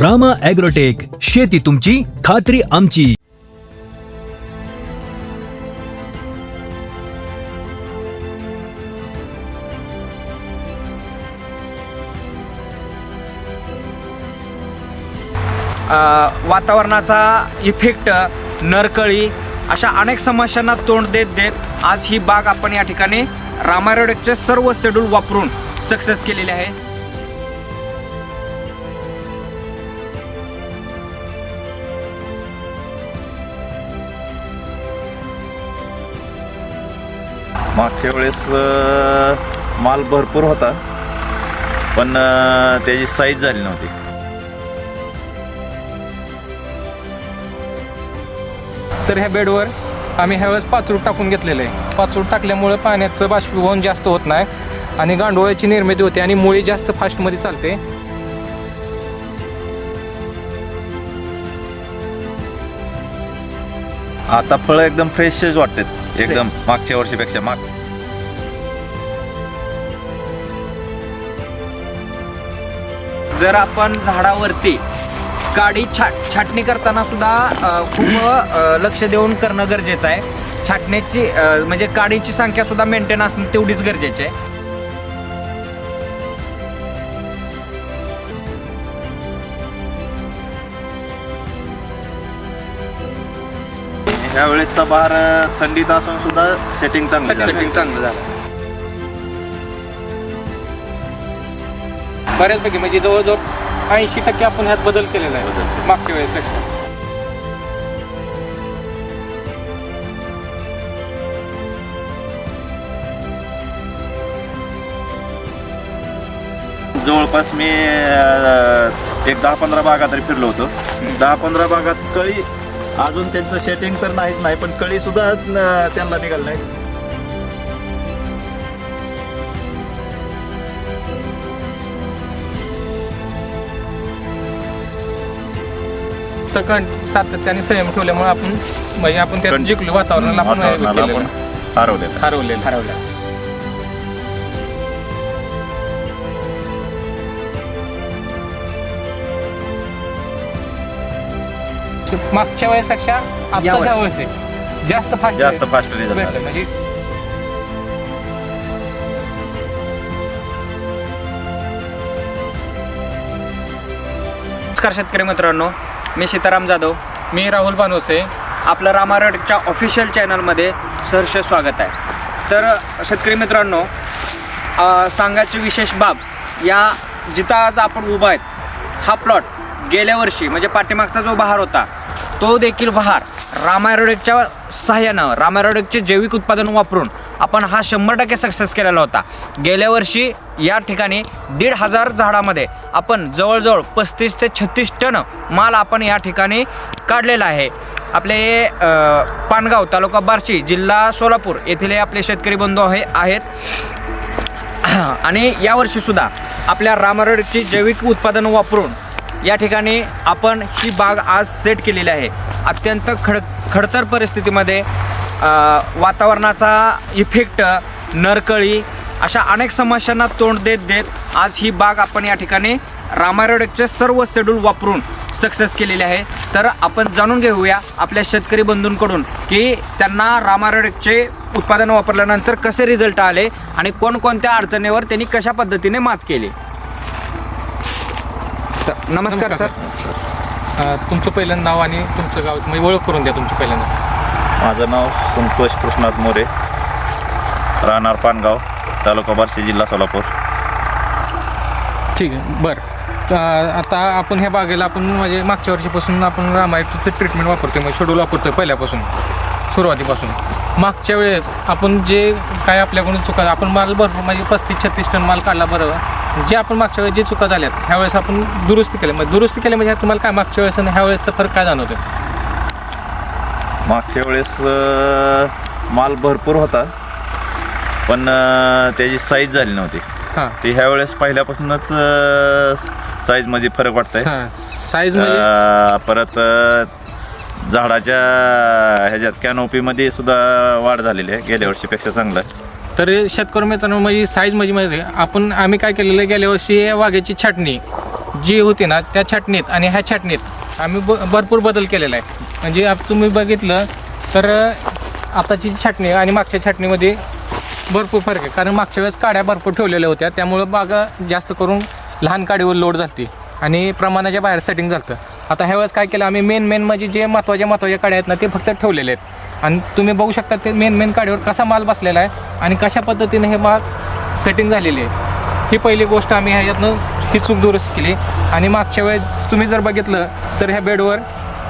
Rama agrotech शेती तुमची खात्री आमची. वातावरणाचा इफेक्ट नरकळी अशा अनेक समस्यांना तोंड देत देत आज ही बाग आपण या ठिकाणी रामारोडेकचे सर्व शेड्यूल वापरून सक्सेस केलेले आहे. मागच्या वेळेस माल भरपूर होता पण त्याची साईज झाली नव्हती. तर ह्या बेडवर आम्ही ह्यावेळेस पाचरूट टाकून घेतलेलं आहे. पाचरूट टाकल्यामुळे पाण्याचं बाष्पीभवन जास्त होत नाही आणि गांडोळ्याची निर्मिती होते आणि मुळी जास्त फास्टमध्ये चालते. आता फळं एकदम फ्रेशच वाटतात एकदम मागच्या वर्षीपेक्षा. माग जर आपण झाडावरती काडी छाट छाटणी करताना सुद्धा खूप लक्ष देऊन करणं गरजेचं आहे. छाटण्याची म्हणजे काडीची संख्या सुद्धा मेंटेन असणं तेवढीच गरजेची आहे. बहार अ, थंडीत असून सुद्धा सेटिंग चांगलं सेटिंग चांगलं झालं. बऱ्याचपैकी म्हणजे जवळजवळ ऐंशी टक्के आपण ह्यात बदल केलेला आहे मागच्या वेळेसपेक्षा. जवळपास मी एक दहा पंधरा भागात तरी फिरलो होतो. दहा पंधरा भागात कळी अजून त्यांचं सेटिंग तर नाहीच नाही पण कळी सुद्धा त्यांना निघाल नाही. तर सातत्याने संयम ठेवल्यामुळे आपण म्हणजे आपण त्यात जिंकलो वातावरणाला आपण वातावरणाला आपण आहे. हरवलेलं. हरवलेलं. हरवलं. मागच्या. ह्या वेळेस जास्त फास्ट जास्त फास्ट रिझल्ट भेटलं म्हणजे नमस्कार शेतकरी मित्रांनो. मी सीताराम जाधव. मी राहुल बानोसे. आपलं रामारडच्या ऑफिशियल चॅनलमध्ये सहर्ष स्वागत आहे. तर शेतकरी मित्रांनो सांगायची विशेष बाब या जिथं आज आपण उभा आहेत हा प्लॉट गेल्या वर्षी म्हणजे पाठीमागचा जो बहार होता तो देखील बहार रामारोडेकच्या सहाय्यानं रामारोडेकचे जैविक उत्पादन वापरून आपण हा शंभर टक्के सक्सेस केलेला होता. गेल्या वर्षी या ठिकाणी दीड हजार झाडामध्ये आपण जवळजवळ पस्तीस ते छत्तीस टन माल आपण या ठिकाणी काढलेला आहे. आपले पानगाव तालुका बार्शी जिल्हा सोलापूर येथील हे आपले शेतकरी बंधू आहे आहेत. आणि यावर्षीसुद्धा आपल्या रामरडची जैविक उत्पादन वापरून या ठिकाणी आपण ही बाग आज सेट केलेली आहे. अत्यंत खड खडतर परिस्थितीमध्ये वातावरणाचा इफेक्ट नरकळी अशा अनेक समस्यांना तोंड देत देत आज ही बाग आपण या ठिकाणी रामारोडचे सर्व शेड्यूल वापरून सक्सेस केलेले आहे. तर आपण जाणून घेऊया आपल्या शेतकरी बंधूंकडून की त्यांना रामारोडचे उत्पादन वापरल्यानंतर कसे रिझल्ट आले आणि कोणकोणत्या अडचणीवर त्यांनी कशा पद्धतीने मात केली? तर नमस्कार सर. तुमचं पहिलं नाव आणि तुमचं गाव म्हणजे ओळख करून द्या तुमचं पहिल्यांदा. माझं नाव संतोष कृष्णाथ मोरे. राहणार पानगाव तालुका बार्शी जिल्हा सोलापूर. ठीक आहे बरं. अं, आता आपण ह्या बागेला आपण म्हणजे मागच्या वर्षीपासून आपण रामायटचं ट्रीटमेंट वापरतोय म्हणजे शेड्यूल वापरतोय पहिल्यापासून सुरुवातीपासून. मागच्या वेळेस आपण जे काय आपल्याकडून चुका आपण माल भरपूर म्हणजे पस्तीस छत्तीस टन माल काढला बरं. जे आपण मागच्या वेळेस जे चुका झाल्यात ह्यावेळेस आपण दुरुस्ती केली. म्हणजे दुरुस्ती केली म्हणजे तुम्हाला काय मागच्या वेळेस आणि ह्या वेळेसचा फरक काय जाणवतो मागच्या वेळेस माल भरपूर होता. पण त्याची साईज झाली नव्हती. हां. ती ह्या वेळेस पहिल्यापासूनच साईजमध्ये फरक वाटतंय. हां. साईज परत झाडाच्या ह्याच्यात कॅनोपी मध्ये सुद्धा वाढ झालेली आहे. गेल्या वर्षीपेक्षा चांगलं. आहे. तर शेतकरी मित्रांनो म्हणजे साईज म्हणजे म्हणजे आपण आम्ही काय केलेलं आहे, गेल्या वर्षी वाघ्याची छाटणी जी होती ना त्या छाटणीत आणि ह्या छाटणीत आम्ही ब भरपूर बदल केलेला आहे. म्हणजे आप तुम्ही बघितलं तर आताची छाटणी आणि मागच्या छाटणीमध्ये भरपूर फरक आहे. कारण मागच्या वेळेस काड्या भरपूर ठेवलेल्या होत्या. त्यामुळं बागा जास्त करून लहान काडीवर लोड झाली आणि प्रमाणाच्या बाहेर सेटिंग झालं आता ह्या वेळेस काय केलं आम्ही मेन मेन म्हणजे जे महत्त्वाच्या महत्त्वाच्या काड्या आहेत ना ते फक्त ठेवलेले आहेत. आणि तुम्ही बघू शकता ते मेन मेन काड्यावर कसा माल बसलेला आहे आणि कशा पद्धतीने हे माल सेटिंग झालेली आहे. ही पहिली गोष्ट आम्ही ह्याच्यातनं ही चूक दुरुस्त केली. आणि मागच्या वेळेस तुम्ही जर बघितलं तर ह्या बेडवर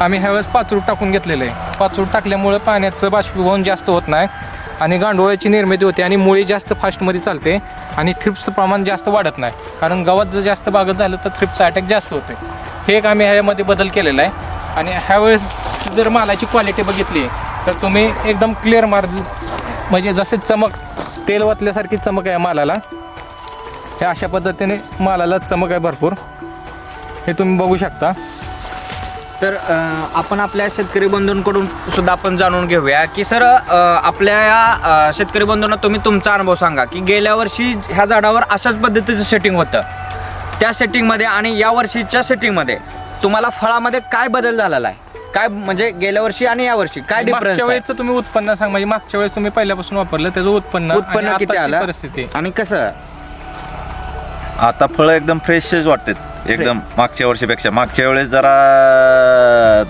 आम्ही ह्यावेळेस पाचरूट टाकून घेतलेलं आहे. पाचरूट टाकल्यामुळं पाण्याचं बाष्पीभवन जास्त होत नाही आणि गांडोळ्याची निर्मिती होते आणि मुळी जास्त फास्टमध्ये चालते आणि थ्रिप्सचं प्रमाण जास्त वाढत नाही. कारण गवत जर जास्त बागत झालं तर थ्रिप्सचा अटॅक जास्त होते हे एक आम्ही ह्यामध्ये बदल केलेला आहे. आणि ह्यावेळेस जर मालाची क्वालिटी बघितली तर तुम्ही एकदम क्लिअर मार म्हणजे जसे चमक तेल वाचल्यासारखी चमक आहे मालाला. हे अशा पद्धतीने मालाला चमक आहे भरपूर. हे तुम्ही बघू शकता. तर आपण आपल्या शेतकरी बंधूंकडून सुद्धा आपण जाणून घेऊया की सर आपल्या या शेतकरी बंधूंना तुम्ही तुमचा अनुभव सांगा की गेल्या वर्षी ह्या झाडावर अशाच पद्धतीचं सेटिंग होतं. त्या सेटिंगमध्ये आणि या वर्षीच्या सेटिंगमध्ये तुम्हाला फळामध्ये काय बदल झालेला आहे? काय म्हणजे गेल्या वर्षी आणि या वर्षी काय डिफरन्स मागच्या वेळेचं तुम्ही उत्पन्न सांग म्हणजे मागच्या वेळेस तुम्ही पहिल्यापासून वापरलं त्याचं उत्पन्न उत्पन्न किती आलं? परिस्थिती. आणि कसं? आता फळं एकदम फ्रेशच वाटतात. एकदम मागच्या वर्षीपेक्षा. मागच्या वेळेस जरा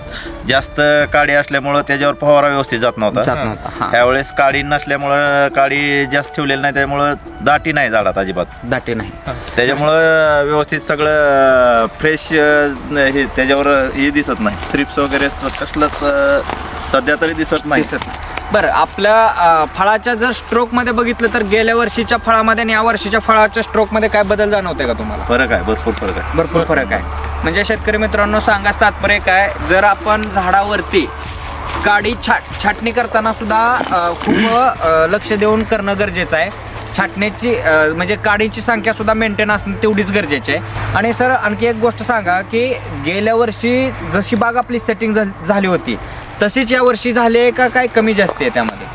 जास्त काडी असल्यामुळं त्याच्यावर फवारा व्यवस्थित जात नव्हता. जात नव्हता हा. ह्यावेळेस काडी नसल्यामुळं काडी जास्त ठेवलेली नाही त्यामुळं दाटी नाही झाडात अजिबात. दाटे नाही. त्याच्यामुळं व्यवस्थित सगळं फ्रेश हे त्याच्यावर हे दिसत नाही. थ्रिप्स वगैरे स- कसलंच अं, सध्या तरी दिसत नाही. दिसत नाही. बरं आपल्या फळाच्या जर स्ट्रोकमध्ये बघितलं तर गेल्या वर्षीच्या फळामध्ये आणि या वर्षीच्या फळाच्या स्ट्रोकमध्ये काय बदल जाणवते का तुम्हाला? फरक आहे भरपूर फरक आहे. भरपूर फरक आहे. म्हणजे शेतकरी मित्रांनो सांगाच तात्पर्य काय जर आपण झाडावरती काडी छाट छाटणी करताना सुद्धा खूप लक्ष देऊन करणं गरजेचं आहे. छाटण्याची म्हणजे काडीची संख्या सुद्धा मेंटेन असणं तेवढीच गरजेची आहे. आणि सर आणखी एक गोष्ट सांगा की गेल्या वर्षी जशी बाग आपली सेटिंग झाली होती तशीच या वर्षी झाली आहे का काय कमी जास्त आहे त्यामध्ये?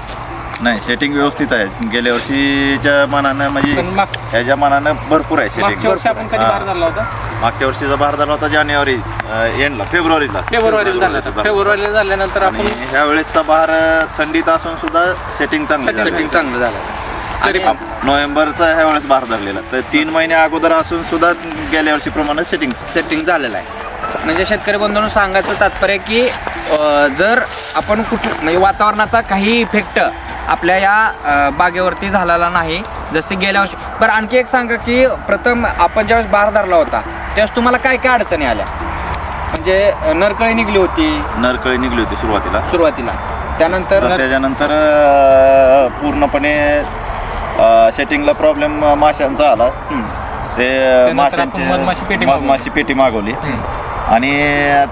नाही सेटिंग व्यवस्थित आहे. गेल्या वर्षीच्या मानानं म्हणजे पण माग- ह्याच्या मानानं भरपूर आहे मागच्या सेटिंग वर्षी आपण कधी बाहेर झाला होता? मागच्या वर्षीचा बाहेर झाला होता जानेवारी एंडला फेब्रुवारीला. फेब्रुवारीला झाला होता. फेब्रुवारीला झाल्यानंतर आणि आपण ह्या वेळेसचा बहार थंडीत असून सुद्धा सेटिंग चांगली झाली. चांगलं झालं. तरी नोव्हेंबरचा ह्या वेळेस बहार धरलेला तर तीन महिने अगोदर असून सुद्धा गेल्या वर्षीप्रमाणे सेटिंग सेटिंग झालेलं आहे. म्हणजे शेतकरी बंधूंनो सांगायचं तात्पर्य की जर आपण कुठं म्हणजे वातावरणाचा काही इफेक्ट आपल्या या बागेवरती झालेला नाही जसे गेल्या वर्षी. बरं आणखी एक सांगा की प्रथम आपण ज्यावेळेस बाहेर धरला होता त्यावेळेस तुम्हाला काय काय अडचणी आल्या? म्हणजे नरकळी निघली होती. नरकळी निघली होती सुरुवातीला. सुरुवातीला. त्यानंतर तर त्याच्यानंतर पूर्णपणे सेटिंगला प्रॉब्लेम माशांचा आला. ते माशांची मधमाशी पेटी मागवली. आणि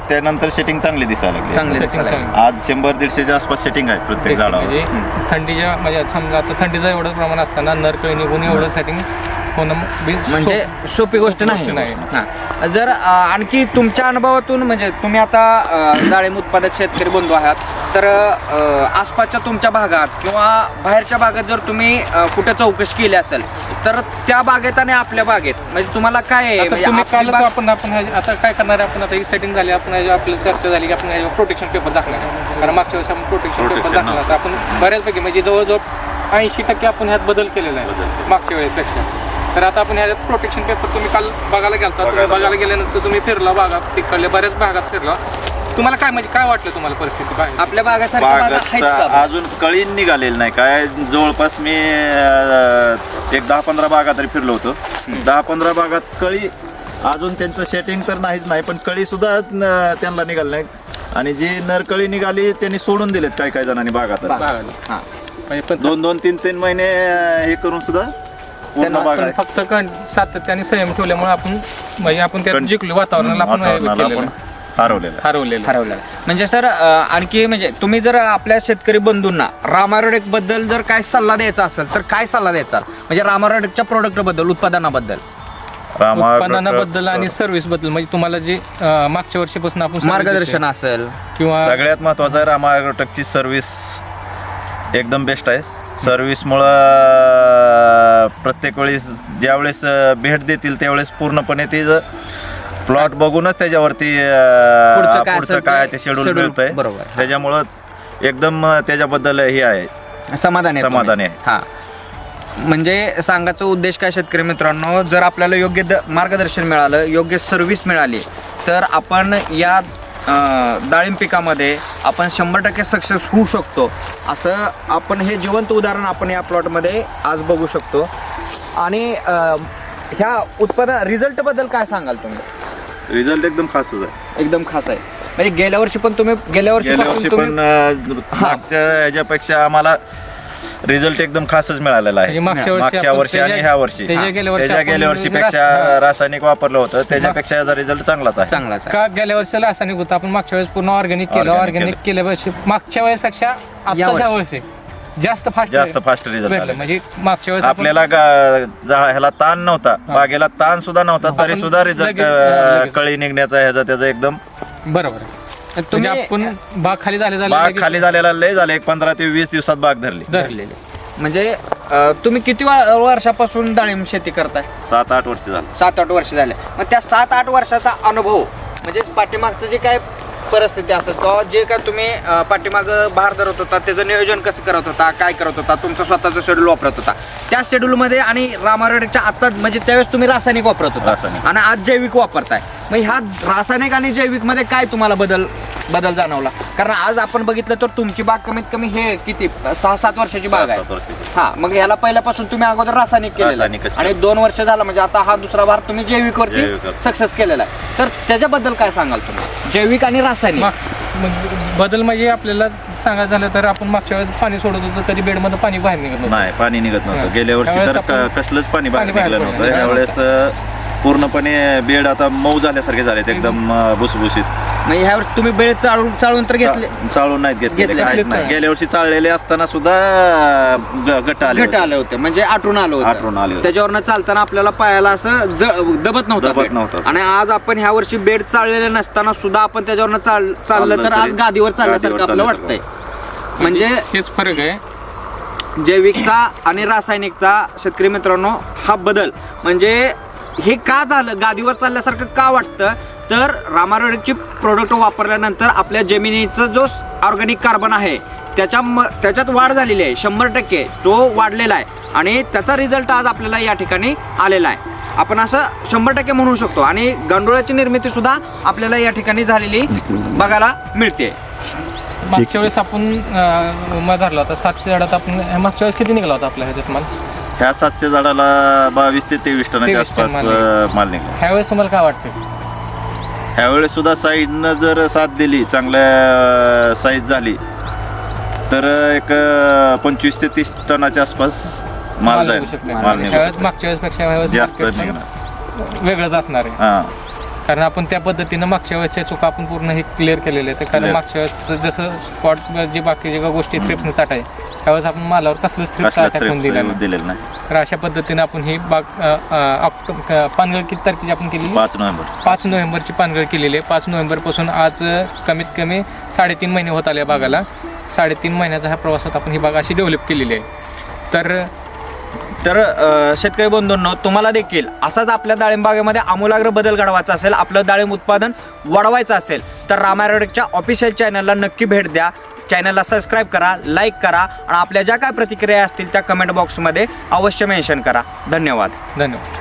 त्यानंतर सेटिंग चांगली दिसायला लागली चांगली दिसायला. आज शंभर दीडशेच्या आसपास सेटिंग आहे प्रत्येक झाडावर म्हणजे थंडीच्या म्हणजे समजा आता थंडीचं एवढं प्रमाण असताना नरकळी निघून एवढं सेटिंग होणं बी- म्हणजे सोप- गोष्ट नाही. हां. जर आणखी तुमच्या अनुभवातून म्हणजे तुम्ही आता डाळिंब उत्पादक शेतकरी बंधू आहात तर आसपासच्या तुमच्या भागात किंवा बाहेरच्या भागात जर तुम्ही कुठे चौकशी केली असेल तर त्या बागेत आणि आपल्या बागेत म्हणजे तुम्हाला काय म्हणजे आपण आपण आता काय करणार आहे आपण? आता ही सेटिंग झाली आपण आपली चर्चा झाली की आपण प्रोटेक्शन पेपर आहे. कारण मागच्या वर्षी आपण प्रोटेक्शन पेपर तर आपण बऱ्याचपैकी म्हणजे जवळजवळ ऐंशी टक्के आपण ह्यात बदल केलेला आहे मागच्या वेळेसपेक्षा तर आता आपण ह्याच्यात प्रोटेक्शन पेपर तुम्ही काल बघायला गेलता तुम्ही बघायला गेल्यानंतर तुम्ही फिरला भागात तिकडल्या बऱ्याच भागात फिरला. तुम्हाला काय म्हणजे काय वाटलं तुम्हाला परिस्थिती बाहेर? आपल्या बागात का? अजून कळी निघालेली नाही. काय जवळपास मी अं, एक दहा पंधरा बागा तरी फिरलो होतो. दहा पंधरा बागात कळी अजून त्यांचं सेटिंग तर नाहीच नाही पण कळी सुद्धा त्यांना निघाली नाही. आणि जी नरकळी निघाली त्यांनी सोडून दिलेत काही काही जणांनी भागाला हां. म्हणजे पण दोन दोन तीन तीन महिने अं, हे करून सुद्धा पूर्ण बागा आपण फक्त कण- सातत्याने संयम ठेवल्यामुळे आपण म्हणजे आपण त्यात कण- जिंकलो वातावरणाला आपण हे वातावरणाला केलेलं आपण आहे. हरवलेलं आहे. हरवलेलं आहे. ठरवलेलं म्हणजे सर आणखी म्हणजे तुम्ही जर आपल्या शेतकरी बंधूंना रामारोडेकबद्दल जर काय सल्ला द्यायचा असेल तर काय सल्ला द्यायचा? म्हणजे रामारोडेकच्या प्रोडक्टबद्दल उत्पादनाबद्दल? रामा उत्पन्नाबद्दल आणि सर्व्हिसबद्दल म्हणजे तुम्हाला जे अं, मागच्या वर्षीपासून आपण service मार्गदर्शन देतोय असेल. किंवा सगळ्यात महत्वाचं आहे रामा ॲग्रोटेकची सर्व्हिस एकदम बेस्ट आहे. सर्व्हिसमुळं प्रत्येक वेळेस ज्यावेळेस भेट देतील त्यावेळेस पूर्णपणे ते प्लॉट बघूनच त्याच्यावरती पुढचं काय पुढचं असेल काय ते आहे ते शेड्यूल schedule, मिळतंय. बरोबर, हा. त्याच्यामुळं एकदम त्याच्याबद्दल हे आहे. समाधान आहे समाधानी तुम्ही. हा. म्हणजे सांगायचा उद्देश काय शेतकरी मित्रांनो जर आपल्याला योग्य द मार्गदर्शन मिळालं योग्य सर्व्हिस मिळाली तर आपण या डाळिंब पिकामध्ये आपण शंभर टक्के सक्सेस होऊ शकतो. असं आपण हे जिवंत उदाहरण आपण या प्लॉटमध्ये आज बघू शकतो. आणि ह्या उत्पादन रिझल्टबद्दल काय सांगाल तुम्ही? रिझल्ट एकदम खासच आहे. एकदम खास आहे. म्हणजे गेल्या वर्षी पण तुम्ही गेल्या वर्षी गेल्या वर्षी तुम्ही पण मागच्या ह्याच्यापेक्षा आम्हाला रिझल्ट एकदम खासच मिळालेला आहे. मागच्या वर्षी मागच्या आपण वर्षी आणि त्याच्या- ह्या वर्षी. त्याच्या गेल्या वर्षी त्याच्या आपण गेल्या वर्षीपेक्षा रास- रासायनिक वापरलं होतं. त्याच्यापेक्षा याचा रिझल्ट चांगलाच आहे. चांगलाच आहे. का गेल्या वर्षी रासायनिक होतं? आपण मागच्या वेळेस पूर्ण ऑर्गॅनिक केलं. Organic ऑर्गॅनिक केल्या वर्षी मागच्या वेळेसपेक्षा आता वर्षी. ह्या वर्षी जास्त फास्ट जास्त फास्ट रिझल्ट भेटलं. आले. म्हणजे मागच्या वेळेस आपण- आपल्याला गा- जा- ह्याला ताण नव्हता. बागेला ताण सुद्धा नव्हता. तरी सुद्धा रिझल्ट लगेच- लगेच. कळी निघण्याचा ह्याचा त्याचा एकदम बरोबर. आहे. म्हणजे तुम्ही आपण बाग खाली झाले झाले बाग खाली झालेला लय झाले एक पंधरा ते वीस दिवसात बाग धरली. धरलेले. म्हणजे अं, तुम्ही किती वा- वर्षापासून डाळिंब शेती करताय? सात आठ वर्ष झालं. सात आठ वर्ष झाले. मग त्या सात आठ वर्षाचा अनुभव म्हणजे पाठीमागचं जे काय परिस्थिती असेल किंवा जे काय तुम्ही अं, पाठीमागं भार धरत होता त्याचं नियोजन कसं करत होता काय करत होता तुमचं स्वतःचं शेड्यूल वापरत होता त्या शेड्यूलमध्ये आणि रामारोडच्या आता म्हणजे त्यावेळेस तुम्ही रासायनिक वापरत होता रासायनिक. आणि आज जैविक वापरताय मग ह्या रासायनिक आणि जैविकमध्ये काय तुम्हाला बदल बदल जाणवला. कारण आज आपण बघितलं तर तुमची बाग कमीत कमी हे किती सहा सात वर्षाची बाग आहे. हा मग ह्याला पहिल्यापासून तुम्ही अगोदर रासायनिक केलेलं आणि दोन वर्ष झालं म्हणजे आता हा दुसरा भार तुम्ही जैविक वरती. सक्सेस केलेला आहे. तर त्याच्याबद्दल काय सांगाल तुम्ही? जैविक आणि रासायनिक. माग- मग बदल म्हणजे आपल्याला सांगायचं झालं तर आपण मागच्या वेळेस पाणी सोडत होतो तरी बेडमध्ये पाणी बाहेर निघत नव्हतं. नाही पाणी निघत नव्हतं. हा. गेल्या वर्षी तर कसलंच पाणी बाहेर निघलं नव्हतं. नाही. यावेळेस पूर्णपणे बेड आता मऊ झाल्यासारखे झालेत एकदम भुसभुशीत. म्हणजे ह्यावर तुम्ही बेळ चाळून चाळून तर घेतले चाळून नाहीत घेतलेले घेतले. काहीच नाही घेतले. गेल्या वर्षी चाललेले असताना सुद्धा ग- गट आले घट होते. आले होते म्हणजे आटून आलो होतं आटून आले होते. त्याच्यावरनं चालताना आपल्याला पायाला असं ज- दबत नव्हतं दबत बेड. नव्हतं. आणि आज आपण ह्या वर्षी बेड चाललेले नसताना सुद्धा आपण त्याच्यावरनं चाल चाललं चाललं तर आज तरी गादीवर चालल्यासारखं गादीवर आपलं चालल्यासारखं वाटतंय म्हणजे हेच फरक आहे जैविकचा आणि रासायनिकचा शेतकरी मित्रांनो हा बदल म्हणजे हे का झालं गादीवर चालल्यासारखं का वाटतं तर रामारोडचे प्रोडक्ट वापरल्यानंतर आपल्या जमिनीचं जो ऑर्गॅनिक कार्बन आहे त्याच्या म त्याच्यात वाढ झालेली आहे शंभर टक्के. तो वाढलेला आहे. आणि त्याचा रिझल्ट आज आपल्याला या ठिकाणी आलेला आहे. आपण असं शंभर टक्के म्हणू शकतो. आणि गांडोळाची निर्मिती सुद्धा आपल्याला या ठिकाणी झालेली बघायला मिळते. मागच्या वेळेस आपण मग धरला होता. सातशे झाडात आपण मागच्या वेळेस किती निघाला होता आपल्या ह्याच्यात माल? ह्या सातशे झाडाला बावीस ते तेवीस टनाच्या 23 टन आसपास माल निघाला. ह्यावेळेस तुम्हाला काय वाटतं ह्यावेळेस सुद्धा साईजनं जर साथ दिली चांगल्या साईज झाली तर एक पंचवीस ते तीस टनाच्या आसपास माल जाईल शकतो. माल निघू ह्यावेळेस शकतो. मागच्या जास्त निघणार वेगळंच असणार आहे हा कारण आपण त्या पद्धतीनं मागच्या वेळेसच्या चुका आपण पूर्ण हे क्लिअर केलेले आहेत कारण Clear. मागच्या वेळेस जसं स्पॉट जे बाकी जे गोष्टी थ्रिप्टनं चाटाय त्यावेळेस आपण मालावर कसलं थ्रिप्ट कसला टाकून दिलं नाही. दिलेलं नाही. तर अशा पद्धतीने आपण ही बाग पानगळ किती तारखेची आपण केली पाच नोव्हेंबर. पाच नोव्हेंबरची पानगळ केलेली आहे. पाच नोव्हेंबरपासून आज कमीत कमी साडेतीन महिने होत आले बागाला. साडेतीन महिन्याचा ह्या प्रवासात आपण ही बाग अशी डेव्हलप केलेली आहे. तर तर अ, शेतकरी बंधूंनो तुम्हाला देखील असाच आपल्या डाळिंब बागेमध्ये आमूलाग्र बदल घडवायचा असेल आपलं डाळिंब उत्पादन वाढवायचं असेल तर रामायरोडच्या ऑफिशियल चॅनलला नक्की भेट द्या. चॅनलला सबस्क्राईब करा लाईक करा आणि आपल्या ज्या काय प्रतिक्रिया असतील त्या कमेंट बॉक्समध्ये अवश्य मेन्शन करा. धन्यवाद. धन्यवाद.